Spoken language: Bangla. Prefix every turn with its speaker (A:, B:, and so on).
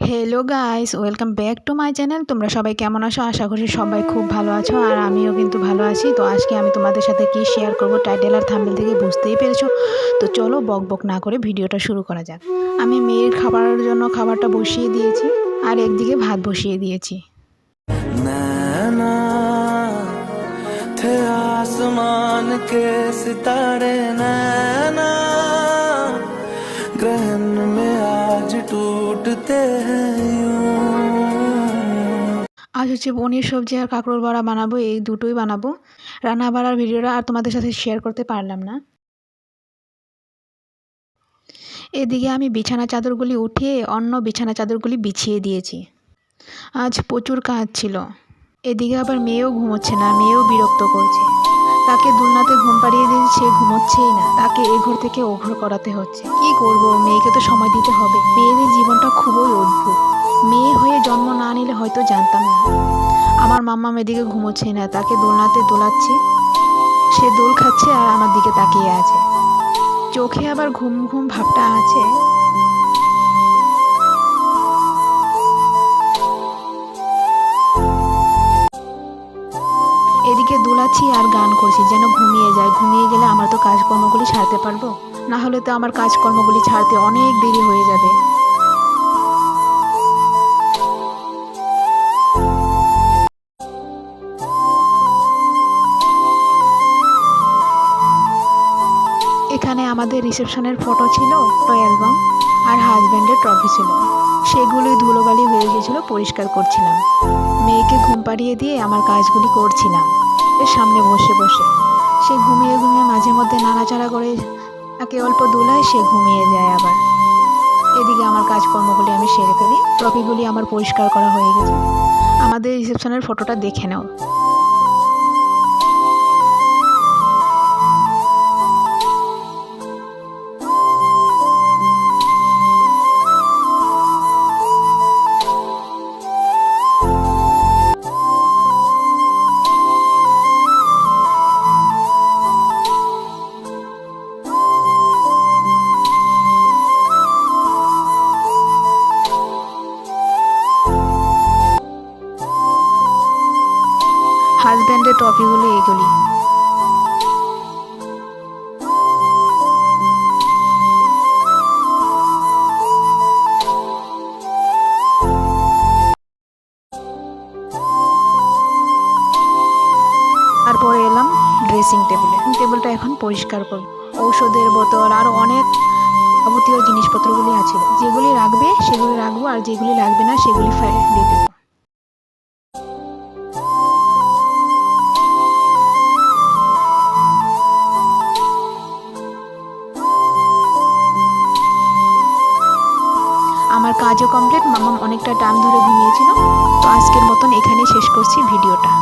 A: Hello guys welcome back to my channel তোমরা সবাই কেমন আছো? আশা করি সবাই খুব ভালো আছো, আর আমিও কিন্তু ভালো আছি। তো আজকে আমি তোমাদের সাথে কি শেয়ার করব টাইটেল আর থামবেল থেকে বুঝতেই পেরেছ? তো চলো বক বক না করে ভিডিওটা শুরু করা যাক। আমি মেয়ের খাবারের জন্য খাবারটা বসিয়ে দিয়েছি, আর একদিকে ভাত বসিয়ে দিয়েছি।
B: আসমান না
A: আজ হচ্ছে পনির, সবজি আর কাঁকরোল বড়া বানাবো, এই দুটোই বানাবো। রান্না বাড়ার ভিডিওটা আর তোমাদের সাথে শেয়ার করতে পারলাম না। এদিকে আমি বিছানা চাদরগুলি উঠিয়ে অন্য বিছানা চাদরগুলি বিছিয়ে দিয়েছি। আজ প্রচুর কাজ ছিল। এদিকে আবার মেয়েও ঘুমোচ্ছে না, মেয়েও বিরক্ত করছে। তাকে দুলনাতে ঘুম পাড়িয়ে দিয়েছে সে ঘুমোচ্ছেই না। তাকে এ ঘর থেকে ও ঘর করাতে হচ্ছে। কি করব? মেয়েকে তো সময় দিতে হবে। মেয়েদের জীবনটা খুবই অদ্ভুত। মেয়ে হয়ে জন্ম না নিলে হয়তো জানতাম না। আমার মাম্মা মেয়েদিকে ঘুমোচ্ছে না। তাকে দোলনাতে দোলাচ্ছি। সে দোল খাচ্ছে আর আমার দিকে তাকিয়ে আছে। চোখে আবার ঘুম ঘুম ভাবটা আছে। এদিকে দোলাচ্ছি আর গান করছি, যেন ঘুমিয়ে যায়। ঘুমিয়ে গেলে আমার তো কাজকর্মগুলি ছাড়তে পারব? না হলে তো আমার কাজকর্মগুলি ছাড়তে অনেক দেরি হয়ে যাবে। এখানে আমাদের রিসেপশনের ফটো ছিল ফটো অ্যালবাম আর হাজব্যান্ডের ট্রফি ছিল। সেগুলোই ধুলোবালি হয়ে গেছিল, পরিষ্কার করছিলাম। মেয়েকে ঘুম পাড়িয়ে দিয়ে আমার কাজগুলি করছিলাম। এর সামনে বসে বসে। সে ঘুমিয়ে ঘুমিয়ে মাঝে মধ্যে নাড়াচাড়া করে তাকে অল্প দোলায় সে ঘুমিয়ে যায় আবার। এদিকে আমার কাজকর্মগুলি আমি সেরে ফেলি, ট্রফিগুলি আমার পরিষ্কার করা হয়ে গেছে। আমাদের রিসেপশনের ফটোটা দেখে নাও। হাজব্যান্ডের টপিগুলো এগুলি তারপরে এলাম ড্রেসিং টেবিলে টেবিলটা এখন পরিষ্কার করব। ঔষধের বোতল আর অনেক যাবতীয় জিনিসপত্রগুলি আছে। যেগুলি রাখবে, সেগুলি রাখব, আর যেগুলি লাগবে না, সেগুলি দেবো। আমার কাজও কমপ্লিট মামাম অনেকটা টাইম ধরে ঘুমিয়েছিল। তো আজকের মতন এখানেই শেষ করছি ভিডিওটা।